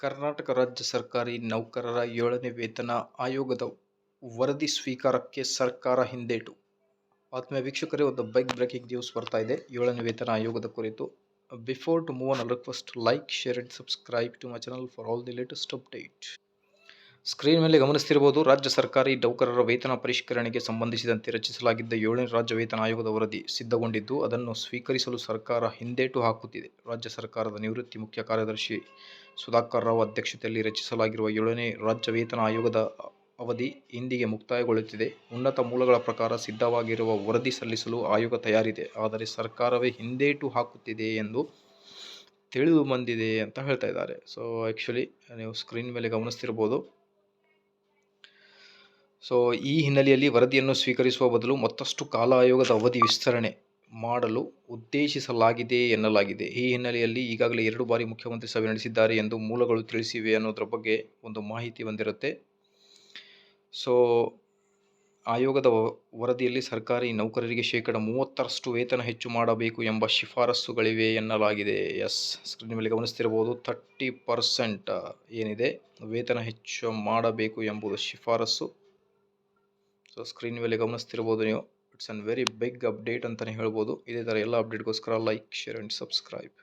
ಕರ್ನಾಟಕ ರಾಜ್ಯ ಸರ್ಕಾರಿ ನೌಕರರ ಏಳನೇ ವೇತನ ಆಯೋಗದ ವರದಿ ಸ್ವೀಕಾರಕ್ಕೆ ಸರ್ಕಾರ ಹಿಂದೇಟು. ಆತ್ಮೀಯ ವೀಕ್ಷಕರೇ, ಒಂದು ಬೈಕ್ ಬ್ರೇಕಿಂಗ್ ನ್ಯೂಸ್ ಬರ್ತಾ ಇದೆ. ಏಳನೇ ವೇತನ ಆಯೋಗದ ಕುರಿತು before to move on request like share and subscribe to my channel for all the latest update screen ಮೇಲೆ ಗಮನಿಸ್ತಿರಬಹುದು, ರಾಜ್ಯ ಸರ್ಕಾರಿ ನೌಕರರ ವೇತನ ಪರಿಷ್ಕರಣೆಗೆ ಸಂಬಂಧಿಸಿದಂತೆ ರಚಿಸಲಾಗಿದ್ದ ಏಳನೇ ರಾಜ್ಯ ವೇತನ ಆಯೋಗದ ವರದಿ ಸಿದ್ಧಗೊಂಡಿದ್ದು, ಅದನ್ನು ಸ್ವೀಕರಿಸಲು ಸರ್ಕಾರ ಹಿಂದೇಟು ಹಾಕುತ್ತಿದೆ. ರಾಜ್ಯ ಸರ್ಕಾರದ ನಿವೃತ್ತಿ ಮುಖ್ಯ ಕಾರ್ಯದರ್ಶಿ ಸುಧಾಕರ್ ರಾವ್ ಅಧ್ಯಕ್ಷತೆಯಲ್ಲಿ ರಚಿಸಲಾಗಿರುವ ಏಳನೇ ರಾಜ್ಯ ವೇತನ ಆಯೋಗದ ಅವಧಿ ಇಂದಿಗೆ ಮುಕ್ತಾಯಗೊಳ್ಳುತ್ತಿದೆ. ಉನ್ನತ ಮೂಲಗಳ ಪ್ರಕಾರ ಸಿದ್ಧವಾಗಿರುವ ವರದಿ ಸಲ್ಲಿಸಲು ಆಯೋಗ ತಯಾರಿದೆ. ಆದರೆ ಸರ್ಕಾರವೇ ಹಿಂದೇಟು ಹಾಕುತ್ತಿದೆ ಎಂದು ತಿಳಿದು ಬಂದಿದೆ ಅಂತ ಹೇಳ್ತಾ ಇದ್ದಾರೆ. ಸೊ ಆ್ಯಕ್ಚುಲಿ ನೀವು ಸ್ಕ್ರೀನ್ ಮೇಲೆ ಗಮನಿಸ್ತಿರ್ಬೋದು ಸೊ ಈ ಹಿನ್ನೆಲೆಯಲ್ಲಿ ವರದಿಯನ್ನು ಸ್ವೀಕರಿಸುವ ಬದಲು ಮತ್ತಷ್ಟು ಕಾಲ ಆಯೋಗದ ಅವಧಿ ವಿಸ್ತರಣೆ ಮಾಡಲು ಉದ್ದೇಶಿಸಲಾಗಿದೆ ಎನ್ನಲಾಗಿದೆ. ಈ ಹಿನ್ನೆಲೆಯಲ್ಲಿ ಈಗಾಗಲೇ ಎರಡು ಬಾರಿ ಮುಖ್ಯಮಂತ್ರಿ ಸಭೆ ನಡೆಸಿದ್ದಾರೆ ಎಂದು ಮೂಲಗಳು ತಿಳಿಸಿವೆ ಅನ್ನೋದ್ರ ಬಗ್ಗೆ ಒಂದು ಮಾಹಿತಿ ಬಂದಿರುತ್ತೆ. ಸೊ ಆಯೋಗದ ವರದಿಯಲ್ಲಿ ಸರ್ಕಾರಿ ನೌಕರರಿಗೆ ಶೇಕಡ ಮೂವತ್ತರಷ್ಟು ವೇತನ ಹೆಚ್ಚು ಮಾಡಬೇಕು ಎಂಬ ಶಿಫಾರಸ್ಸುಗಳಿವೆ ಎನ್ನಲಾಗಿದೆ. ಎಸ್ ಸ್ಕ್ರೀನ್ ಮೇಲೆ ಗಮನಿಸ್ತಿರಬಹುದು. ಥರ್ಟಿ ಪರ್ಸೆಂಟ್ ಏನಿದೆ? ವೇತನ ಹೆಚ್ಚು ಮಾಡಬೇಕು ಎಂಬುದು ಶಿಫಾರಸು ಸೊ ಸ್ಕ್ರೀನ್ ಮೇಲೆ ಗಮನಿಸ್ತಿರ್ಬೋದು ನೀವು. It's an very big update ಅಂತಲೇ ಹೇಳ್ಬೋದು. ಇದೇ ಥರ ಎಲ್ಲ ಅಪ್ಡೇಟ್ಗೋಸ್ಕರ ಲೈಕ್ ಶೇರ್ ಆ್ಯಂಡ್ ಸಬ್ಸ್ಕ್ರೈಬ್